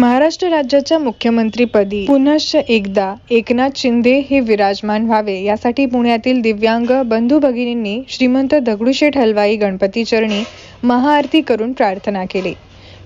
महाराष्ट्र राज्याच्या मुख्यमंत्रीपदी पुनश्च एकदा एकनाथ शिंदे हे विराजमान व्हावे यासाठी पुण्यातील दिव्यांग बंधू भगिनींनी श्रीमंत दगडूशेठ हलवाई गणपती चरणी महाआरती करून प्रार्थना केली.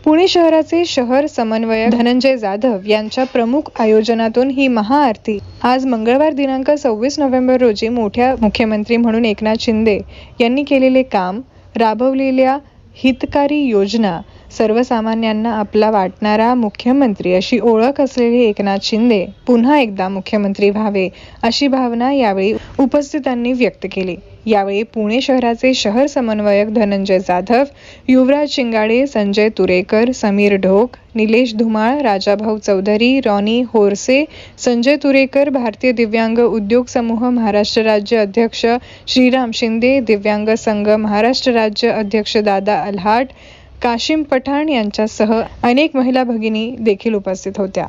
पुणे शहराचे शहर समन्वयक धनंजय जाधव यांच्या प्रमुख आयोजनातून ही महाआरती आज मंगळवार दिनांक सव्वीस नोव्हेंबर रोजी मोठ्या मुख्यमंत्री म्हणून एकनाथ शिंदे यांनी केलेले काम राबवलेल्या हितकारी योजना सर्वसामान्यांना आपला वाटणारा मुख्यमंत्री अशी ओळख असलेले एकनाथ शिंदे पुन्हा एकदा मुख्यमंत्री व्हावे अशी भावना यावेळी उपस्थितांनी व्यक्त केली. यावेळी पुणे शहराचे शहर समन्वयक धनंजय जाधव युवराज शिंगाडे संजय तुरेकर समीर ढोक निलेश धुमाळ राजाभाऊ चौधरी रॉनी होरसे संजय तुरेकर भारतीय दिव्यांग उद्योग समूह महाराष्ट्र राज्य अध्यक्ष श्रीराम शिंदे दिव्यांग संघ महाराष्ट्र राज्य अध्यक्ष दादा अल्हाट काशिम पठाण यांच्यासह अनेक महिला भगिनी देखील उपस्थित होत्या.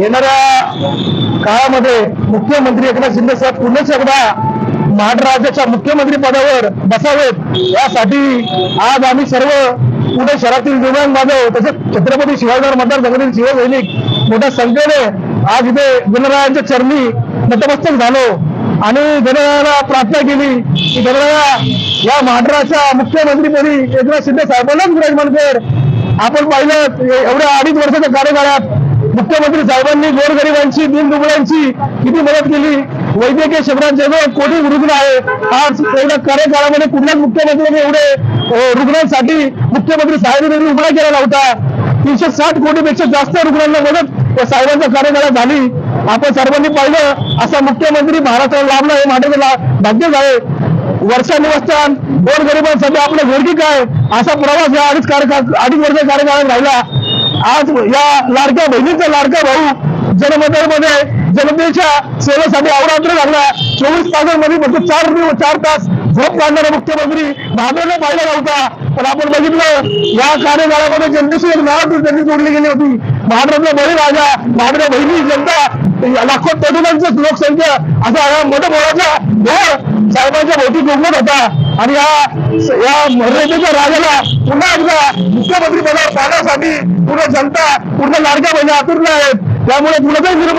येणाऱ्या काळामध्ये मुख्यमंत्री एकनाथ शिंदे साहेब पुन्हा एकदा महाराष्ट्राच्या मुख्यमंत्री पदावर बसावेत. यासाठी आज आम्ही सर्व पुणे शहरातील दिव्यांग बांधव तसेच छत्रपती शिवाजीनगर मतदारसंघातील शिवसैनिक मोठ्या संख्येने आज इथे गणरायांच्या चरणी नतमस्तक झालो. आणि गणरायाला प्रार्थना केली की गणराया या महाराष्ट्राच्या मुख्यमंत्रीपदी एकनाथ शिंदे साहेबांनाच विराजमान कर. आपण पाहिलं एवढ्या अडीच वर्षाच्या कार्यकाळात मुख्यमंत्री साहेबांनी गोरगरिबांची दिनदुबळ्यांची किती मदत केली? वैद्यकीय क्षेत्रात जवळ कोटी रुग्ण आहे आज पहिल्या कार्यकाळामध्ये कुठल्याच मुख्यमंत्र्यांनी एवढे रुग्णांसाठी मुख्यमंत्री साहेबांनी उभा केला नव्हता तीनशे साठ कोटीपेक्षा जास्त रुग्णांना मदत या साहेबांच्या कार्यकाळात झाली. आपण सर्वांनी पाहिलं असा मुख्यमंत्री महाराष्ट्राला लाभला हे माझ्याकडे भाग्यच आहे. वर्षा गोरगरिबांसाठी आपलं घरकी काय असा प्रवास या अडीच कार्यकाळ अडीच वर्ष कार्यकाळात राहिला. आज या लाडक्या बहिणीचा लाडका भाऊ जनमतामध्ये जनतेच्या सेवेसाठी अवरात्र लागला. चोवीस तासांमध्ये फक्त चार चार तास झोप काढणारा मुख्यमंत्री भाजपने पाहिला नव्हता पण आपण बघितलं या कार्यकाळामध्ये जनतेशी एक नाळ त्यांनी जोडली गेली होती. महाराष्ट्रातला बळीराजा महाराष्ट्र बहिणी जनता लाखो तरुणांचं लोकसंख्या असा हा मोठा मोलाचा साहेबांच्या भोवती जोडण्यात होता. आणि या या मर्यादेच्या राजाला पुन्हा एकदा मुख्यमंत्री पदावर पाहण्यासाठी पूर्ण जनता पूर्ण लाडक्या बहिणी आतुरल्या आहेत. त्यामुळे कुणाचाही हिरब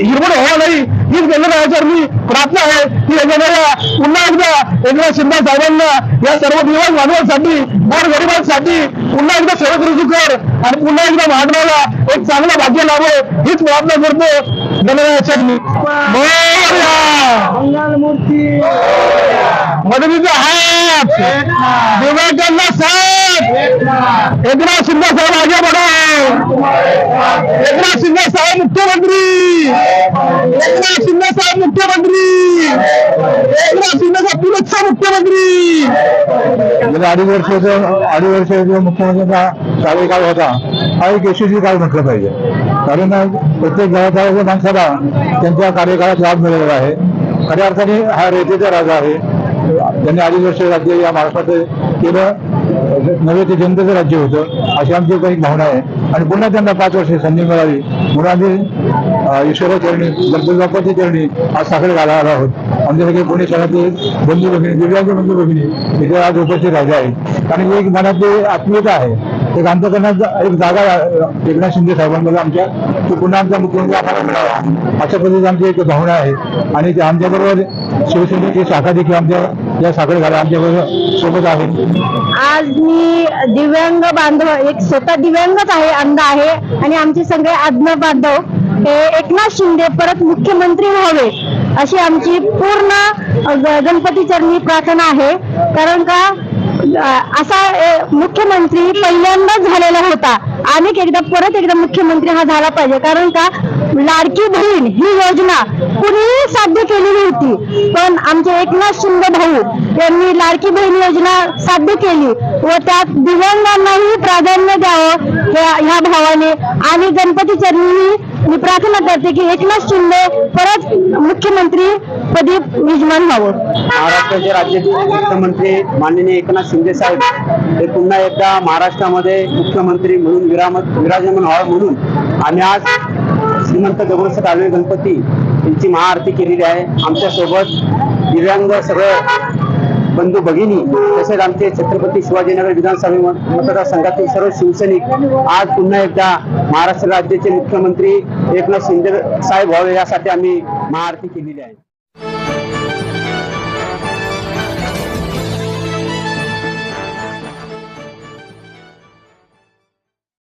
हिरमण व्हावा नाही. हीच गणरायाच्या मी प्रार्थना आहे. की येणाऱ्या पुन्हा एकदा एकनाथ शिंदे साहेबांना या सर्व दिवस मानवांसाठी गोर गरिबांसाठी पुन्हा एकदा सेवक रुजू कर आणि पुन्हा एकदा महाराष्ट्राला एक चांगलं भाग्य लावो. हीच प्रार्थना करतो गणरायाच्या मी मदतीचा हात. दिव्यांगांना साथ एकनाथ शिंदे साहेब आगे बढ़ो. एकनाथ शिंदे साहेब मुख्यमंत्री. एकनाथ शिंदे साहेब मुख्यमंत्री. एकनाथ शिंदे साहेब पुलचा मुख्यमंत्री. गेल्या अडीच वर्षाचा अडीच वर्षाचा मुख्यमंत्र्यांचा कार्यकाळ होता. हा एक यशस्वी काळ म्हटलं पाहिजे. कारण प्रत्येक गावाच्या माणसाला त्यांच्या कार्यकाळात लाभ मिळालेला आहे. खऱ्या अर्थाने हा रेतीचा राजा आहे. त्यांनी अडीच वर्ष राज्य या महाराष्ट्रात केलं. नव्हे ते जनतेचं राज्य होतं अशी आमची काही भावना आहे. आणि पुन्हा त्यांना पाच वर्ष संधी मिळावी म्हणून आम्ही अं, ईश्वरा चरणी गणपती चरणी आज साखरे घाला आलो आहोत. आमच्याकडे पुणे शहरातले बंधू भगिनी दिव्यांग बंधू भगिनी इथे आज उपस्थित राहिले आहेत. कारण एक मनातली आत्मीयता आहे. एक अंतकरणात एक जागा एकनाथ शिंदे साहेबांमध्ये आमच्या की पुन्हा आमचा मुख्यमंत्री आम्हाला मिळावा अशा पद्धतीची आमची एक भावना आहे. आणि आमच्याबरोबर शिवसेनेची शाखा देखील आमच्या या साखर घाला आमच्याबरोबर सोबत आहे. आज मी दिव्यांग बांधव एक स्वतः दिव्यांगच आहे अंध आहे. आणि आमचे सगळे आज्ञा बांधव हे एकनाथ शिंदे परत मुख्यमंत्री व्हावे अशी आमची पूर्ण गणपती चरणी प्रार्थना आहे. कारण का असा मुख्यमंत्री पहिल्यांदाच झालेला होता. अनेक एकदा परत एकदा मुख्यमंत्री हा झाला पाहिजे. कारण का लाडकी बहीण ही योजना कुणीही साध्य केलेली होती. पण आमचे एकनाथ शिंदे भाऊ यांनी लाडकी बहीण योजना साध्य केली व त्यात दिव्यांगांनाही प्राधान्य द्यावं ह्या भावाने आणि गणपती चरणी मी प्रार्थना करते की एकनाथ शिंदे परत मुख्यमंत्री पदी विजमान व्हावं. महाराष्ट्राचे राज्याचे मुख्यमंत्री माननीय एकनाथ शिंदे साहेब हे पुन्हा एकदा महाराष्ट्रामध्ये मुख्यमंत्री म्हणून विरामत विराजमान व्हावं म्हणून आम्ही आज श्रीमंत दगडूशेठ हलवे गणपती यांची महाआरती केलेली आहे. आमच्यासोबत दिव्यांग सगळं बंधू भगिनी तसेच आमचे छत्रपती शिवाजीनगर विधानसभा मतदारसंघातील सर्व शिवसैनिक आज पुन्हा एकदा महाराष्ट्र राज्याचे मुख्यमंत्री एकनाथ शिंदे साहेब व्हावे यासाठी आम्ही महाआरती केलेली आहे.